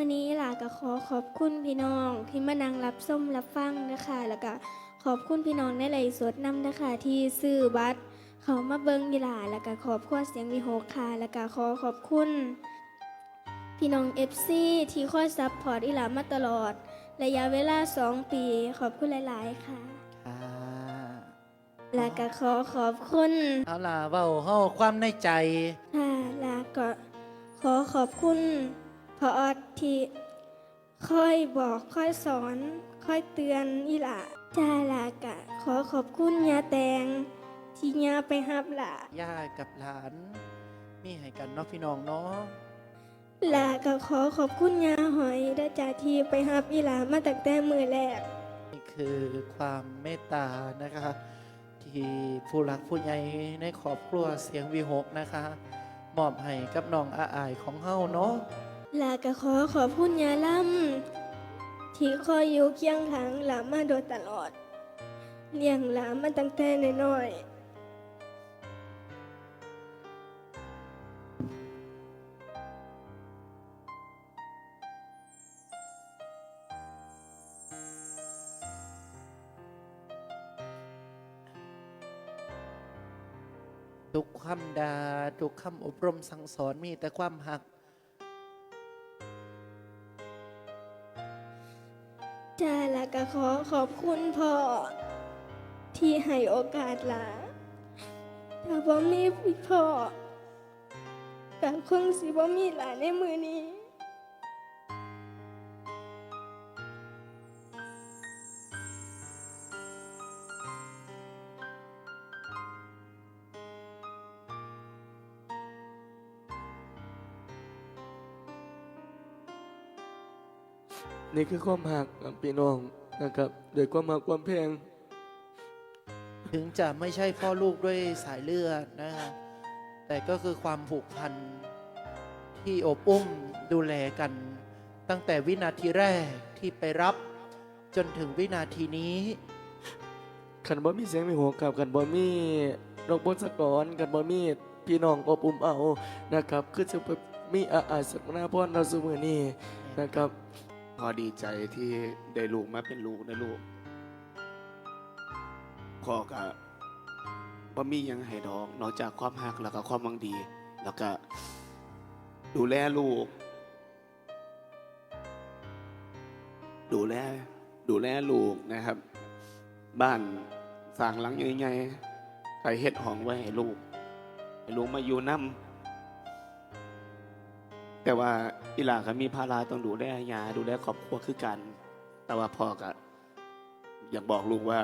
วันนี้หลาก็ขอขอบคุณพี่น้องที่มานั่งรับส้มรับฟังนะคะแล้วก็ขอบคุณพี่น้องในไลฟ์สดนำนะคะที่ซื้อบัตรเขามาเบิ้งยีหลาแล้วก็ขอบคุณเสียงวิหกค่ะแล้วก็ขอขอบคุณพี่น้องเอฟซีที่คอยซัพพอร์ตอีหลามาตลอด ระยะเวลา 2 ปี ขอบคุณหลาย ๆ ค่ะค่ะแล้วก็ขอขอบคุณเอาล่ะเว้าเฮาความในใจค่ะแล้วก็ขอขอบคุณ พอออดที่คอยบอกคอยสอนคอยเตือนอีหละจ้าลากะ ขอขอบคุณยาแตง ที่ยาไปหับหละย่ากับหลาน มีให้กันเนาะพี่น้องเนาะลาก็ขอขอบคุณยาหอยได้จากที่ไปหับอีหลามาตั้งแต่มือแรกนี่คือความเมตตานะคะ ที่ผู้รักผู้ใหญ่ในครอบครัวเสียงวีหกนะคะ มอบให้กับน้องอาอายของเฮาเนาะ ลาก็ขอขอบคุณยาล่ำที่คอยอยู่เคียงข้างหลามาโดยตลอด เลี้ยงหลามาตั้งแต่น้อยทุกคำดาทุกคำอบรมสั่งสอนมีแต่ความหัก จ้าละก็ขอขอบคุณพ่อที่ให้โอกาสหลาถ้าบ่มีพ่อก็คงสิบ่มีหลานในมือนี้ นี่คือความหักกับพี่น้องนะครับโดวยความหักความแพงถึงจะไม่ใช่พ่อลูกด้วยสายเลือดนะคะแต่ก็คือความผูกพันที่อบอุ้มดูแลกัน ตั้งแต่วินาทีแรกที่ไปรับ จนถึงวินาทีนี้ขันบ่มีเสียงมีหัวกับขันบ่มีนกบนสกรขันบ่มีพี่น้องอบอุ่มเอานะครับ คือจะมีอาอาสักนาพรเราสมือนี้นะครับ พอดีใจที่ได้ลูกมาเป็นลูกนะลูก พ่อก็บ่มียังให้ดอก นอกจากความหักแล้วก็ความหวังดี แล้วก็ ดูแลลูก ดูแล ดูแลลูกนะครับ บ้านสร้างหลังใหญ่ๆใครเฮ็ดห้องไว้ให้ลูก ให้ลูกมาอยู่นำ แต่ว่าอีหลาก็มีภาระต้องดูแลยาดูแลครอบครัวคือกัน แต่ว่าพ่อก็อยากบอกลูกว่า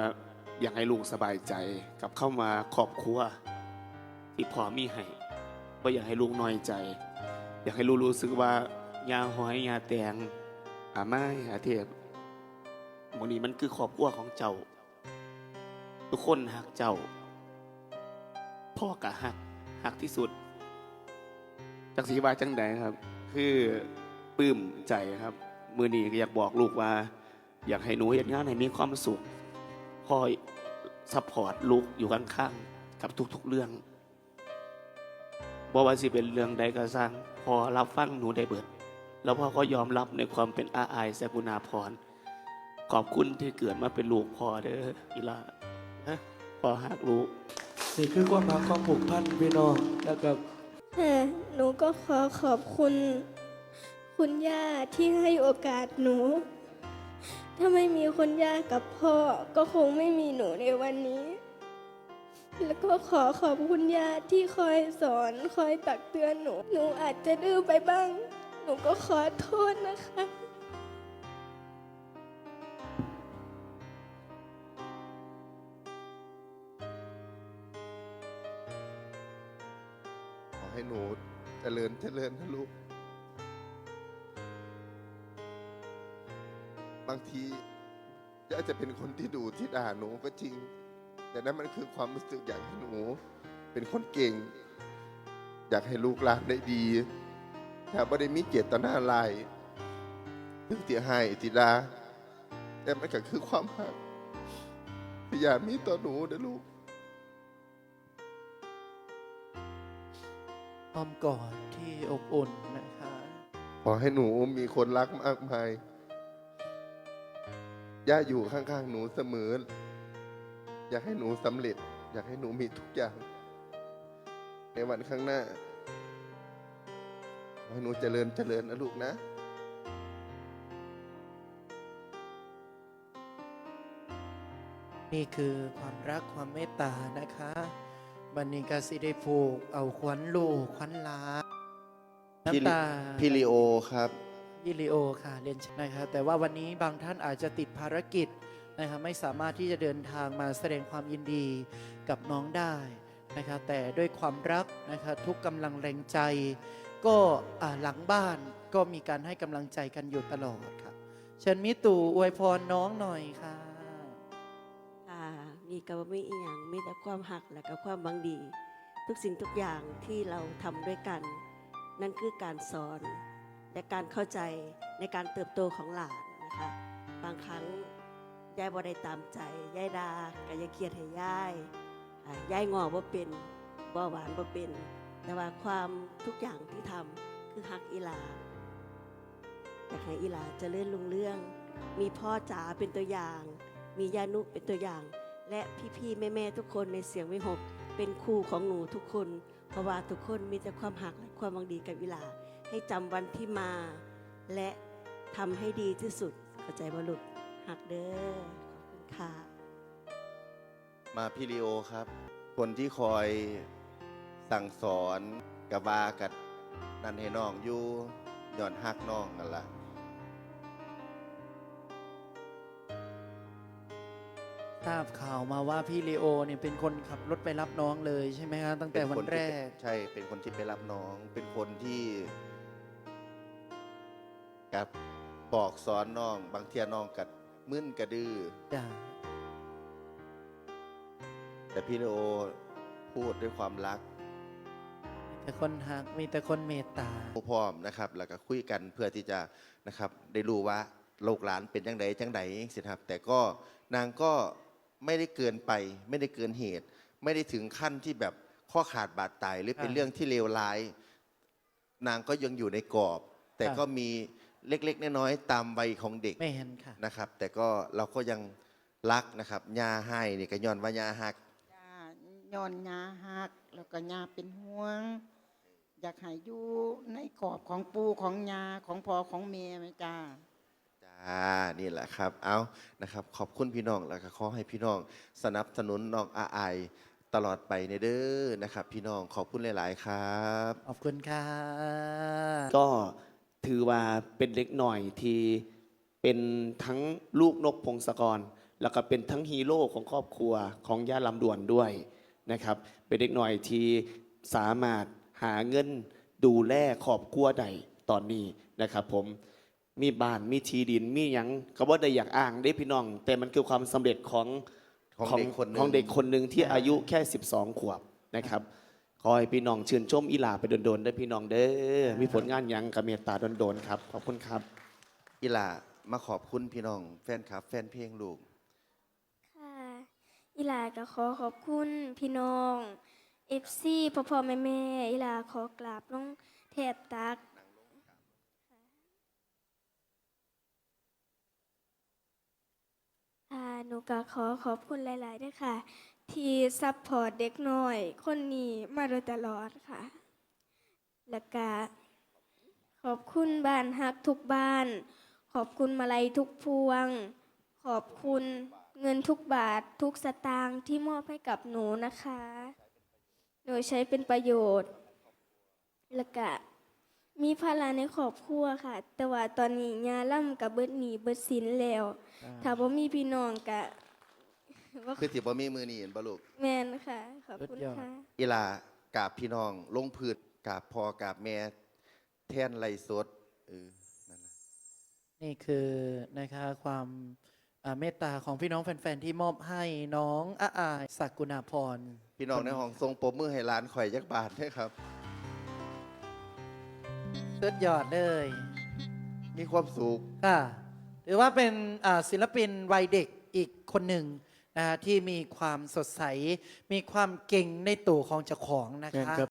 อยากให้ลูกสบายใจกับเข้ามาครอบครัวที่พ่อมีให้ว่าอยากให้ลูกน้อยใจ อยากให้ลูกรู้สึกว่ายาหอยยาแตงอาไม้อาเทพหมนี้มันคือครอบครัวของเจ้า ทุกคนหักเจ้า พ่อกะหักหักที่สุดจากสีวาจังใดครับ คือปลื้มใจครับ มือนี้ก็อยากบอกลูกว่า อยากให้หนูเห็นงานให้มีความสุขคอยซัพพอร์ตลูกอยู่ข้างๆกับทุกๆเรื่องบอกว่าสิเป็นเรื่องใดก็สร้างพอรับฟังหนูได้เบิด แล้วพ่อก็ยอมรับในความเป็นอาอายแสกุณาพรขอบคุณที่เกิดมาเป็นลูกพ่อเด้ออีลานะพ่อหักลูก นี่คือความหักความผูกพันพี่น้องนะครับ แต่หนูก็ขอขอบคุณ คุณย่าที่ให้โอกาสหนู ถ้าไม่มีคุณย่ากับพ่อก็คงไม่มีหนูในวันนี้ แล้วก็ขอขอบคุณย่าที่คอยสอนคอยตักเตือนหนู หนูอาจจะดื้อไปบ้าง หนูก็ขอโทษนะคะ ให้หนูเจริญเจริญนะลูก บางทีย่าจะเป็นคนที่ดูที่ด่าหนูก็จริง แต่นั่นมันคือความรู้สึกอยากให้หนู เป็นคนเก่ง อยากให้ลูกหลานได้ดีถ้าไม่ได้มีเจตนาลายถึงที่ให้ทิดาแต่มันก็คือความหักที่อยากมีต่อหนูนะลูก อ้อมกอดที่อบอุ่นนะคะ ขอให้หนูมีคนรักมากมาย ย่าอยู่ข้างๆหนูเสมอ อยากให้หนูสำเร็จ อยากให้หนูมีทุกอย่าง ในวันข้างหน้า ขอให้หนูเจริญเจริญนะลูกนะนี่คือความรักความเมตตานะคะ บันนี้กสิได้ผูก เอาขวัญลูกขวัญหลานพี่ลิน้ำตาพี่ลีโอครับพี่ลีโอค่ะเรียนเชิญนะคะแต่ว่าวันนี้บางท่านอาจจะติดภารกิจนะคะไม่สามารถที่จะเดินทางมาแสดงความยินดีกับน้องได้นะคะแต่ด้วยความรักนะคะทุกกำลังแรงใจ ก็อ่าหลังบ้านก็มีการให้กำลังใจกันอยู่ตลอดค่ะเชิญมิตู่อวยพรน้องหน่อยค่ะ ค่ะมีกับไม่อีหยังมีแต่ความหักและก็ความบังดี ทุกสิ่งทุกอย่างที่เราทำด้วยกัน นั่นคือการสอน และการเข้าใจในการเติบโตของหลานนะคะบางครั้งยายบ่ได้ตามใจยายดาก็ย่าเครียดให้ยายยายงอว่เป็นบ่หวานว่าเป็น แต่ว่าความทุกอย่างที่ทำคือฮักอีหลาอยากให้อีหลาจะเลื่อนลุงเรื่อง มีพ่อจ๋าเป็นตัวอย่าง มียานุเป็นตัวอย่าง และพี่ๆแม่ๆทุกคนในเสียงวิหก เป็นครูของหนูทุกคน เพราะว่าทุกคนมีแต่ความหักและความหวังดีกับวิลา ให้จำวันที่มา และทำให้ดีที่สุดเข้าใจบ่ลุกหักเด้อขอบคุณค่ะมาพี่ลีโอครับ คนที่คอยสั่งสอนกับวากับนันให้น้องอยู่ย่อนฮักน้องกันละ ทราบข่าวมาว่าพี่ลีโอเนี่ยเป็นคนขับรถไปรับน้องเลยใช่ไหมคะตั้งแต่วันแรกใช่ เป็นคนที่ไปรับน้อง เป็นคนที่กับบอกสอนน้อง บางเทียน้องกัดมึนกระดื้อจ้ะแต่พี่ลีโอพูดด้วยความรักแต่คนหักมีแต่คนเมตตาพร้อมนะครับ แล้วก็คุยกันเพื่อที่จะนะครับ ได้รู้ว่าลูกหลานเป็นจังไดจังไดสิครับ แต่ก็นางก็ ไม่ได้เกินไป ไม่ได้เกินเหตุ ไม่ได้ถึงขั้นที่แบบข้อขาดบาดตายหรือเป็นอ่าเรื่องที่เลวร้าย นางก็ยังอยู่ในกรอบ แต่อ่าก็มีเล็กๆน้อยๆตามวัยของเด็กไม่เห็นค่ะ นะครับ แต่ก็เราก็ยังรักนะครับยาให้นี่ก็ย้อนว่ายาหัก จ้าย้อนยาหัก แล้วก็ยาเป็นห่วง อยากให้อยู่ในกรอบของปูของยาของพอของเมียไหมจ้าานี่แหละครับ เอานะครับ ขอบคุณพี่น้องแล้วก็ขอให้พี่น้องสนับสนุนน้องอาไอายตลอดไปในเด้อนะครับ พี่น้องขอบคุณหลาย ๆ ครับ ขอบคุณค่ะก็ถือว่าเป็นเด็กหน่อยที่เป็นทั้งลูกนกพงศกร แล้วก็เป็นทั้งฮีโร่ของครอบครัวของย่าลำดวนด้วยนะครับ เป็นเด็กหน่อยที่สามารถหาเงินดูแลครอบครัวใดตอนนี้นะครับผม มีบ้านมีที่ดินมีหยังก็ว่าได้อยากอ้างได้พี่น้อง แต่มันคือความสำเร็จของของเด็กคนหนึ่ง ของเด็กคนหนึ่งที่อายุแค่ 12 ขวบนะครับขอให้พี่น้องชื่นชมอีหลาไปโดนๆได้อพี่น้องเด้อมีผลงานหยังกับเมตตาโดนๆครับขอบคุณครับ อีหล่ามาขอบคุณพี่น้อง แฟนคลับ แฟนเพลงลูก ค่ะ อีหลาก็ขอขอบคุณพี่น้องเอฟซีพ่อพ่อแม่แม่อีหลาขอกราบลงแทบตัก อ่าหนูก็ขอขอบคุณหลายๆด้วยค่ะ ที่ซัพพอร์ตเด็กน้อย คนนี้มาโดยตลอดค่ะ แล้วก็ขอบคุณบ้านฮักทุกบ้าน ขอบคุณมาลัยทุกพวง ขอบคุณเงินทุกบาททุกสตางค์ที่มอบให้กับหนูนะคะ โดยใช้เป็นประโยชน์ แล้วก็ มีภาระในครอบครัวค่ะ แต่ว่าตอนนี้ยาล่ำกับเบิดหนีเบิดสินแล้ว ถ้าบ่มีพี่น้องกะว่าคือที่บ่มีมือนี่เห็นบ่ลูกแมนค่ะขอบคุณสุดยอดค่ะอีหลากราบพี่น้อง ลงพืชกราบพ่อกราบแม่แท่นไรสดเออนั่นแหละนี่คือนะคะความอ่าเมตตาของพี่น้องแฟนๆที่มอบให้น้องอาอายศักกุณาพรพี่น้องในห้องทรงปรบมือให้ร้านข่อยยักบาทด้วยครับ สุดยอดเลยมีความสุข ค่ะถือว่าเป็นอ่าศิลปินวัยเด็กอีกคนหนึ่งนะฮะที่มีความสดใส มีความเก่งในตัวของเจ้าของนะแม่นคะครับ